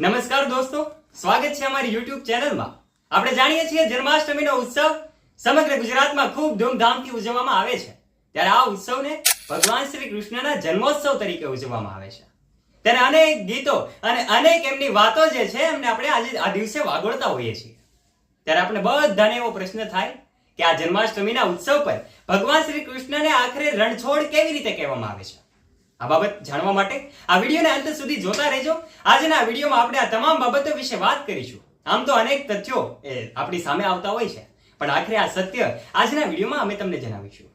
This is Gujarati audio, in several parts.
નમસ્કાર દોસ્તો, સ્વાગત છે અમારી યુટ્યુબ ચેનલમાં. આપણે જાણીએ છીએ જન્માષ્ટમીનો ઉત્સવ સમગ્ર ગુજરાતમાં ખૂબ ધૂમધામથી ઉજવવામાં આવે છે. ત્યારે આ ઉત્સવને ભગવાન શ્રી કૃષ્ણના જન્મોત્સવ તરીકે ઉજવવામાં આવે છે. ત્યારે અનેક ગીતો અને અનેક એમની વાતો જે છે, એમને આપણે આજે આ દિવસે વાગોળતા હોઈએ છીએ. ત્યારે આપણે બધાને એવો પ્રશ્ન થાય કે આ જન્માષ્ટમીના ઉત્સવ પર ભગવાન શ્રી કૃષ્ણને આખરે રણછોડ કેવી રીતે કહેવામાં આવે છે? આ બાબત જાણવા માટે આ વિડીયોને અંત સુધી જોતા રહેજો. આજના વિડીયોમાં આપણે આ તમામ બાબતો વિશે વાત કરીશું. આમ તો અનેક તથ્યો એ આપણી સામે આવતા હોય છે, પણ આખરે આ સત્ય આજના વિડીયોમાં અમે તમને જણાવીશું.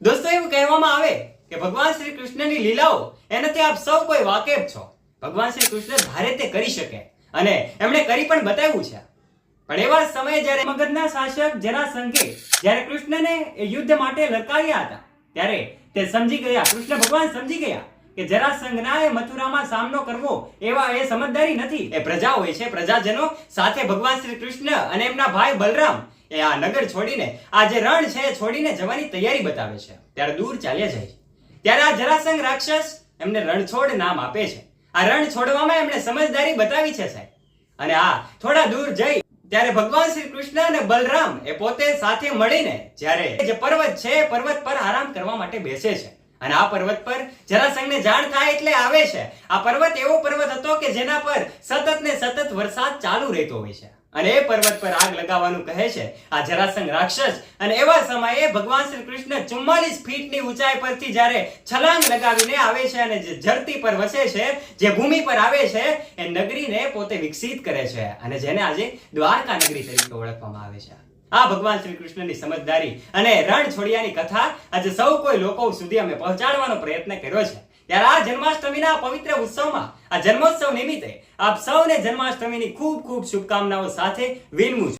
દોસ્તો, એવું કહેવામાં આવે કે ભગવાન શ્રી કૃષ્ણની લીલાઓ એનાથી આપ સૌ કોઈ વાકેફ છો. ભગવાન શ્રી કૃષ્ણ ભારે તે કરી શકે અને એમણે કરી પણ બતાવ્યું છે. પણ એવા સમયે જ્યારે મગધના શાસક જરાસંઘે જ્યારે કૃષ્ણને યુદ્ધ માટે લલકાર્યા હતા, ત્યારે તે સમજી ગયા. કૃષ્ણ ભગવાન સમજી ગયા કે જરાસંઘના એ મથુરામાં સામનો કરવો એવા એ સમજદારી નથી. એ પ્રજા હોય છે. પ્રજાજનો સાથે ભગવાન શ્રી કૃષ્ણ અને એમના ભાઈ બલરામ એ આ નગર છોડીને, આ જે રણ છે છોડીને જવાની તૈયારી બતાવે છે. ત્યારે દૂર ચાલ્યા જાય ત્યારે આ જરાસંઘ રાક્ષસ એમને રણછોડ નામ આપે છે. આ રણ છોડવામાં એમણે સમજદારી બતાવી છે સાહેબ. અને આ થોડા દૂર જઈ ત્યારે ભગવાન શ્રી કૃષ્ણ અને બલરામ એ પોતે સાથે મળીને જ્યારે જે પર્વત છે પર્વત પર આરામ કરવા માટે બેસે છે. અને આ પર્વત પર જરાસંઘને જાણ થાય એટલે આવે છે. આ પર્વત એવો પર્વત હતો કે જેના પર સતત ને સતત વરસાદ ચાલુ રહેતો હોય છે. અને એ પર્વત પર આગ લગાવવાનું કહે છે. આ જરાસંઘ રાક્ષસ અને એવા સમયે ભગવાન શ્રી કૃષ્ણ ચુમ્માલીસ ફીટની ઊંચાઈ પરથી જ્યારે છલાંગ લગાવીને આવે છે અને જે ધરતી પર વસે છે, જે ભૂમિ પર આવે છે, એ નગરીને પોતે વિકસિત કરે છે અને જેને આજે દ્વારકા નગરી તરીકે ઓળખવામાં આવે છે. આ ભગવાન શ્રી કૃષ્ણની સમજદારી અને રણ છોડિયાની કથા આજે સૌ કોઈ લોકો સુધી અમે પહોંચાડવાનો પ્રયત્ન કર્યો છે. ત્યારે આ જન્માષ્ટમીના પવિત્ર ઉત્સવમાં, આ જન્મોત્સવ નિમિત્તે આપ સૌને જન્માષ્ટમીની ખૂબ ખૂબ શુભકામનાઓ સાથે વિનમું